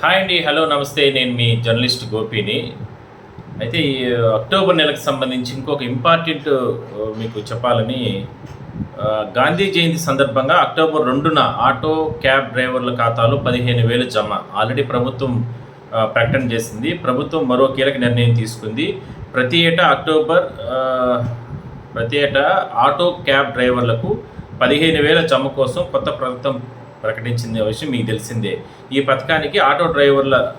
Hi అండి hello నమస్తే. నేను మీ జర్నలిస్ట్ గోపిని. అయితే ఈ అక్టోబర్ నెలకు సంబంధించి ఇంకొక ఇంపార్టెంట్ మీకు చెప్పాలని గాంధీ జయంతి సందర్భంగా అక్టోబర్ రెండున ఆటో క్యాబ్ డ్రైవర్ల ఖాతాలో పదిహేను వేలు జమ. ఆల్రెడీ ప్రభుత్వం ప్రకటన చేసింది. ప్రభుత్వం మరో కీలక నిర్ణయం తీసుకుంది. ప్రతి ఏటా అక్టోబర్ ప్రతి ఏటా ఆటో క్యాబ్ డ్రైవర్లకు పదిహేను వేల జమ కోసం కొత్త ప్రభుత్వం ప్రకటించిన విషయం మీకు తెలిసిందే. ఈ పథకానికి ఆటో డ్రైవర్ల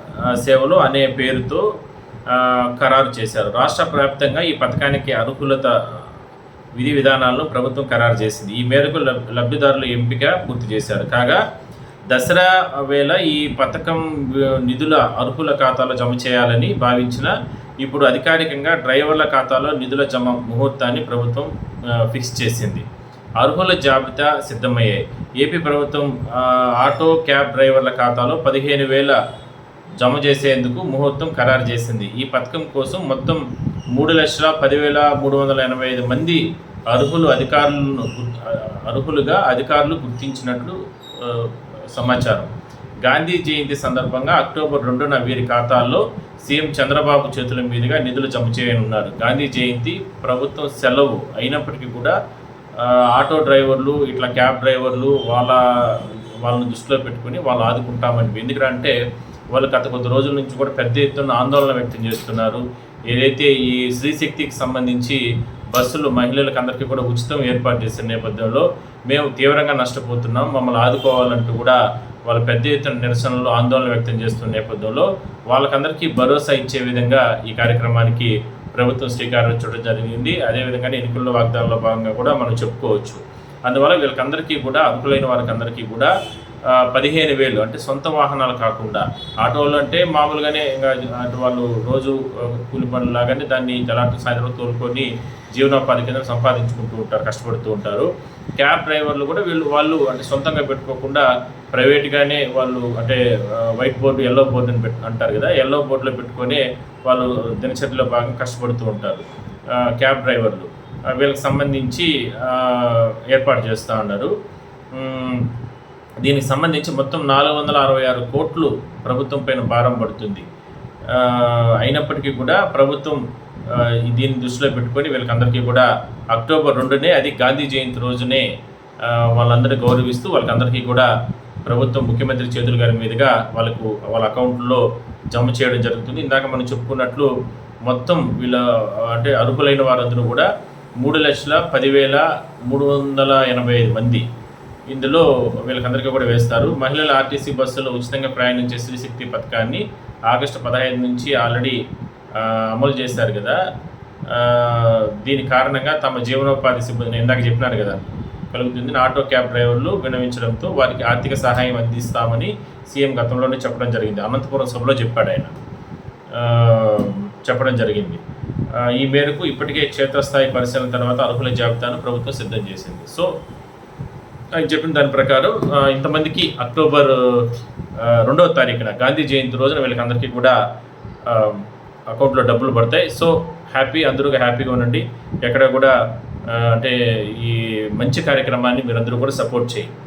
సేవలు అనే పేరుతో ఖరారు చేశారు. రాష్ట్ర వ్యాప్తంగా ఈ పథకానికి అనుకూలత విధి విధానాలను ప్రభుత్వం ఖరారు చేసింది. ఈ మేరకు లబ్- లబ్ధిదారుల ఎంపిక పూర్తి చేశారు. కాగా దసరా వేళ ఈ పథకం నిధుల అర్హుల ఖాతాలో జమ చేయాలని భావించిన ఇప్పుడు అధికారికంగా డ్రైవర్ల ఖాతాలో నిధుల జమ ముహూర్తాన్ని ప్రభుత్వం ఫిక్స్ చేసింది. అర్హుల జాబితా సిద్ధమయ్యాయి. ఏపీ ప్రభుత్వం ఆటో క్యాబ్ డ్రైవర్ల ఖాతాలో పదిహేను వేల జమ చేసేందుకు ముహూర్తం ఖరారు చేసింది. ఈ పథకం కోసం మొత్తం మూడు లక్షల పదివేల మూడు వందల ఎనభై ఐదు మంది అర్హులు అధికారులను అర్హులుగా అధికారులు గుర్తించినట్లు సమాచారం. గాంధీ జయంతి సందర్భంగా అక్టోబర్ రెండున వీరి ఖాతాల్లో సీఎం చంద్రబాబు చేతుల మీదుగా నిధులు జమ చేయనున్నారు. గాంధీ జయంతి ప్రభుత్వం సెలవు అయినప్పటికీ కూడా ఆటో డ్రైవర్లు ఇట్లా క్యాబ్ డ్రైవర్లు వాళ్ళ వాళ్ళని దృష్టిలో పెట్టుకుని వాళ్ళు ఆదుకుంటామని. ఎందుకంటే వాళ్ళు గత కొద్ది రోజుల నుంచి కూడా పెద్ద ఎత్తున ఆందోళన వ్యక్తం చేస్తున్నారు. ఏదైతే ఈ స్త్రీశక్తికి సంబంధించి బస్సులు మహిళలకు అందరికీ కూడా ఉచితం ఏర్పాటు చేసిన నేపథ్యంలో మేము తీవ్రంగా నష్టపోతున్నాం. మమ్మల్ని ఆదుకోవాలంటూ కూడా వాళ్ళు పెద్ద ఎత్తున నిరసనలు ఆందోళన వ్యక్తం చేస్తున్న నేపథ్యంలో వాళ్ళకందరికీ భరోసా ఇచ్చే విధంగా ఈ కార్యక్రమానికి ప్రభుత్వం శ్రీకారం చుట్టడం జరిగింది. అదేవిధంగా ఎన్నికల వాగ్దానంలో భాగంగా కూడా మనం చెప్పుకోవచ్చు. అందువల్ల వీళ్ళకందరికీ కూడా అర్హులైన వారికి అందరికీ కూడా పదిహేను వేలు అంటే సొంత వాహనాలు కాకుండా ఆటోలు అంటే మామూలుగానే ఇంకా అటు వాళ్ళు రోజు కూలి పనులు లాగానే దాన్ని తెలాంటి సాయంత్రం తోలుకొని జీవనోపాధి కింద సంపాదించుకుంటూ ఉంటారు కష్టపడుతూ ఉంటారు. క్యాబ్ డ్రైవర్లు కూడా వీళ్ళు వాళ్ళు అంటే సొంతంగా పెట్టుకోకుండా ప్రైవేట్గానే వాళ్ళు అంటే వైట్ బోర్డు ఎల్లో బోర్డు అని పెట్టు అంటారు కదా ఎల్లో బోర్డులో పెట్టుకొని వాళ్ళు దినచర్యలో బాగా కష్టపడుతూ ఉంటారు క్యాబ్ డ్రైవర్లు. వీళ్ళకి సంబంధించి ఏర్పాటు చేస్తూ ఉన్నారు. దీనికి సంబంధించి మొత్తం నాలుగు వందల అరవై ఆరు కోట్లు ప్రభుత్వం పైన భారం పడుతుంది. అయినప్పటికీ కూడా ప్రభుత్వం దీన్ని దృష్టిలో పెట్టుకొని వీళ్ళకందరికీ కూడా అక్టోబర్ రెండునే అది గాంధీ జయంతి రోజునే ఆ, వాళ్ళందరూ గౌరవిస్తూ వాళ్ళకందరికీ కూడా ప్రభుత్వం ముఖ్యమంత్రి చేతుల గారి మీదుగా వాళ్ళకు వాళ్ళ అకౌంట్లో జమ చేయడం జరుగుతుంది. ఇందాక మనం చెప్పుకున్నట్లు మొత్తం వీళ్ళ అంటే అర్హులైన వారందరూ కూడా మూడు లక్షల పదివేల మూడు వందల ఎనభై ఐదు మంది. ఇందులో వీళ్ళకందరికీ కూడా వేస్తారు. మహిళల ఆర్టీసీ బస్సులో ఉచితంగా ప్రయాణించే శ్రీశక్తి పథకాన్ని ఆగస్టు పదహైదు నుంచి ఆల్రెడీ అమలు చేశారు కదా. దీని కారణంగా తమ జీవనోపాధి సిబ్బంది ఇందాక చెప్పినారు కదా కలుగుతుంది. ఆటో క్యాబ్ డ్రైవర్లు వినవించడంతో వారికి ఆర్థిక సహాయం అందిస్తామని సీఎం గతంలోనే చెప్పడం జరిగింది. అనంతపురం సభలో చెప్పాడు ఆయన. చెప్పడం జరిగింది. ఈ మేరకు ఇప్పటికే క్షేత్రస్థాయి పరిశీలన తర్వాత అర్హుల జాబితాను ప్రభుత్వం సిద్ధం చేసింది. సో ఆయన చెప్పిన దాని ప్రకారం ఇంతమందికి అక్టోబర్ రెండవ తారీఖున గాంధీ జయంతి రోజున వీళ్ళకి అందరికీ కూడా అకౌంట్లో డబ్బులు పడతాయి. సో హ్యాపీ అందరూ హ్యాపీగా ఉండండి. ఎక్కడ కూడా అంటే ఈ మంచి కార్యక్రమాన్ని మీరందరూ కూడా సపోర్ట్ చేయండి